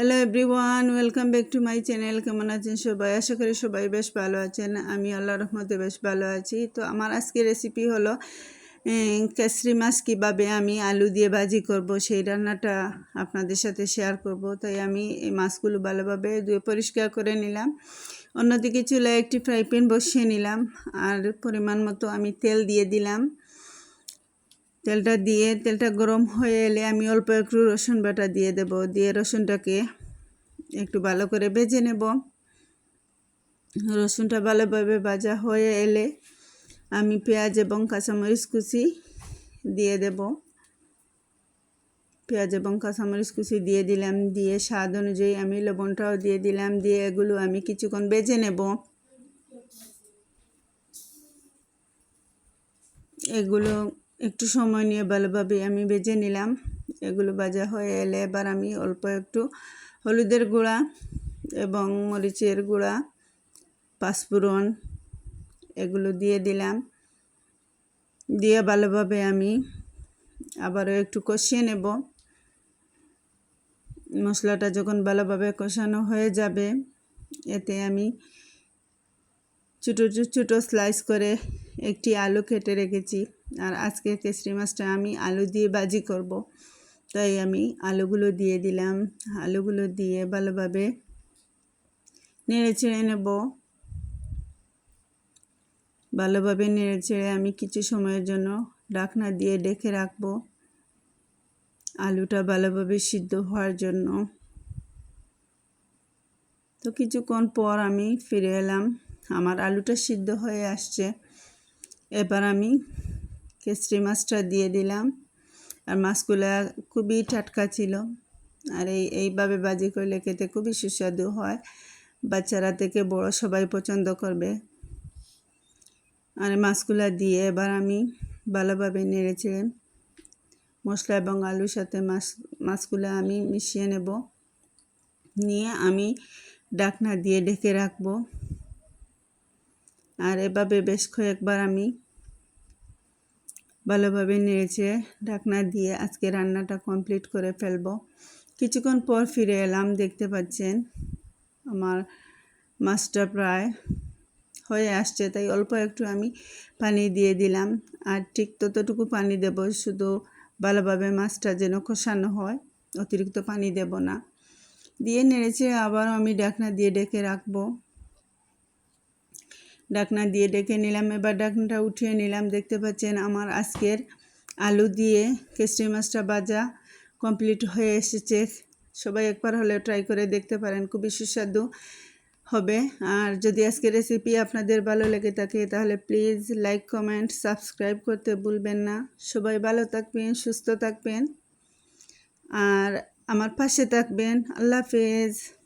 Hello everyone welcome back to my channel কেমন আছেন সবাই? আশা করি সবাই বেশ ভালো আছেন। আমি আল্লাহ রহমতে বেশ ভালো আছি। তো আমার আজকে রেসিপি হলো কেসরি মাছ কীভাবে আমি আলু দিয়ে ভাজি করব, সেই রান্নাটা আপনাদের সাথে শেয়ার করব। তাই আমি এই মাছগুলো ভালোভাবে ধুয়ে পরিষ্কার করে নিলাম। অন্যদিকে চুলায় একটি ফ্রাই প্যান বসিয়ে নিলাম। আর পরিমাণ মতো আমি তেল দিয়ে দিলাম। তেলটা দিয়ে তেলটা গরম হয়ে এলে আমি অল্প একটু রসুন বাটা দিয়ে দেব। দিয়ে রসুনটাকে একটু ভালো করে ভেজে নেব। রসুনটা ভালোভাবে ভাজা হয়ে এলে আমি পেঁয়াজ এবং কাঁচামরিচ কুচি দিয়ে দেব। পেঁয়াজ এবং কাঁচামরিচ কুচি দিয়ে দিলাম। দিয়ে স্বাদ অনুযায়ী আমি লবণটাও দিয়ে দিলাম। দিয়ে এগুলো আমি কিছুক্ষণ বেজে নেব। এগুলো একটু সময় নিয়ে ভালোভাবে আমি বেজে নিলাম। এগুলো ভাজা হয়ে এলে এবার আমি অল্প একটু হলুদের গুঁড়া এবং মরিচের গুঁড়া, পাঁচফোড়ন এগুলো দিয়ে দিলাম। দিয়ে ভালোভাবে আমি আবারও একটু কষিয়ে নেব। মশলাটা যখন ভালোভাবে কষানো হয়ে যাবে, এতে আমি ছোটো ছোটো স্লাইস করে একটি আলু কেটে রেখেছি। আর আজকে কেসরি মাছটা আমি আলু দিয়ে বাজি করব। তাই আমি আলুগুলো দিয়ে দিলাম। আলুগুলো দিয়ে ভালোভাবে নেড়ে ছেড়ে নেব। ভালোভাবে নেড়ে ছেড়ে আমি কিছু সময়ের জন্য ডাকনা দিয়ে ডেকে রাখব। আলুটা ভালোভাবে সিদ্ধ হওয়ার জন্য। তো কিছুক্ষণ পর আমি ফিরে এলাম। আমার আলুটা সিদ্ধ হয়ে আসছে। এবার আমি কেসরি মাছটা দিয়ে দিলাম। আর মাছগুলো খুবই টাটকা ছিল। আর এই, এইভাবে বাজি করলে খেতে খুবই সুস্বাদু হয়। বাচ্চারা থেকে বড় সবাই পছন্দ করবে। আর মাছগুলো দিয়ে এবার আমি ভালোভাবে নেড়েছে মশলা এবং আলুর সাথে মাছ, মাছগুলো আমি মিশিয়ে নেব। নিয়ে আমি ডাকনা দিয়ে ঢেকে রাখব। আর এভাবে বেশ কয়েকবার আমি ভালোভাবে নেড়েছে ঢাকনা দিয়ে আজকে রান্নাটা কমপ্লিট করে ফেলব। কিছুক্ষণ পর ফিরে এলাম, দেখতে পাচ্ছেন আমার মাছটা প্রায় হয়ে আসছে, তাই অল্প একটু আমি পানি দিয়ে দিলাম। আর ঠিক ততটুকু পানি দেব, শুধু ভালোভাবে মাছটা যেন কষানো হয়, অতিরিক্ত পানি দেব না। দিয়ে নেড়েছে আবারও আমি ডাকনা দিয়ে ডেকে রাখব। ডাকনা দিয়ে ডেকে নিলাম। এবার ডাকনাটা উঠিয়ে নিলাম। দেখতে পাচ্ছেন আমার আজকের আলু দিয়ে কেসরি মাছটা ভাজা কমপ্লিট হয়ে এসেছে। সবাই একবার হলে ট্রাই করে দেখতে পারেন, খুবই সুস্বাদু হবে। আর যদি আজকের রেসিপি আপনাদের ভালো লেগে থাকে, তাহলে প্লিজ লাইক কমেন্ট সাবস্ক্রাইব করতে ভুলবেন না। সবাই ভালো থাকবেন, সুস্থ থাকবেন। আর আমার পাশে থাকবেন। আল্লাহ হাফেজ।